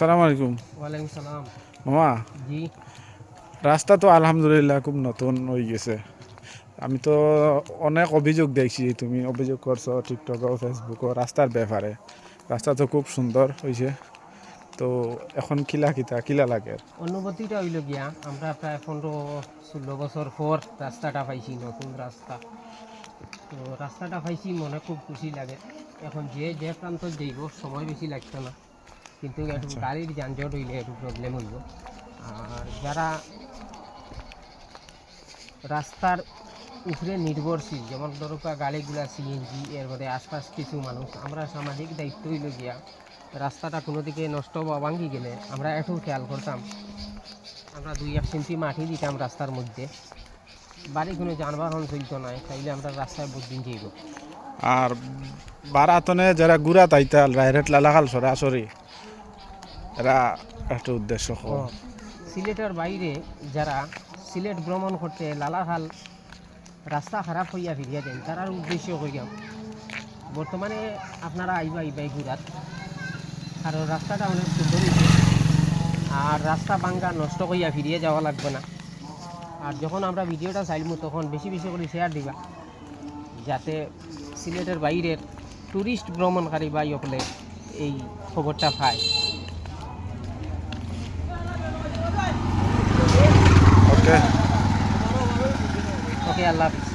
সালাম আলাইকুম। ওয়ালাইকুম সালাম। মামা জি। রাস্তা তো আলহামদুলিল্লাহ খুব নতুন হয়ে গেছে। আমি তো অনেক অভিযোগ দেখছি তুমি অভিযোগ করছ টিকটকও ফেসবুকও রাস্তার ব্যাপারে। রাস্তা তো খুব সুন্দর হয়েছে তো এখন কিলা কিতা কিলা লাগে? অনুভূতিটা হইল গিয়া আমরা প্রায় পনেরো ষোলো বছর পর রাস্তাটা পাইছি নতুন রাস্তা। তো রাস্তাটা পাইছি মনে খুব খুশি লাগে। এখন যে যে প্রান্ত যাইব সময় বেশি লাগতো না। কিন্তু একটু গাড়ির যানজট হইলে একটু প্রবলেম হইব। আর যারা রাস্তার উপরে নির্ভরশীল যেমন ধরো কা গাড়িগুলা সিএনজি এর মধ্যে আশপাশ কিছু মানুষ আমরা সামাজিক দায়িত্ব হইল গিয়া রাস্তাটা কোনো দিকে নষ্ট বা ভাঙ্গি গেলে আমরা একটু খেয়াল করতাম। আমরা দুই এক সেন্টি মাটি দিতাম রাস্তার মধ্যে। বাড়ি কোনো যানবাহন চলতো না তাইলে আমরা রাস্তায় বুদ্দিন যাইব। আর বারাতনে যারা গুড়া তাইতাল ডাইরেক্ট লালাকাল সরাসরি এরা একটা উদ্দেশ্য সিলেটের বাইরে যারা সিলেট ভ্রমণ করতে লালাখাল রাস্তা খারাপ হইয়া ফিরিয়া দেন, তারার উদ্দেশ্য হইয়া বর্তমানে আপনারা আইবা আইবাই ঘুরাত। আর রাস্তাটা অনেক সুন্দর আর রাস্তা ভাঙ্গা নষ্ট করিয়া ফিরিয়ে যাওয়া লাগবে না। আর যখন আমরা ভিডিওটা চাইলমু, তখন বেশি বেশি করে শেয়ার দিবা, যাতে সিলেটের বাইরের টুরিস্ট ভ্রমণকারী বা ইয়কলে এই খবরটা পায়। ওকে আল্লাহ হাফিজ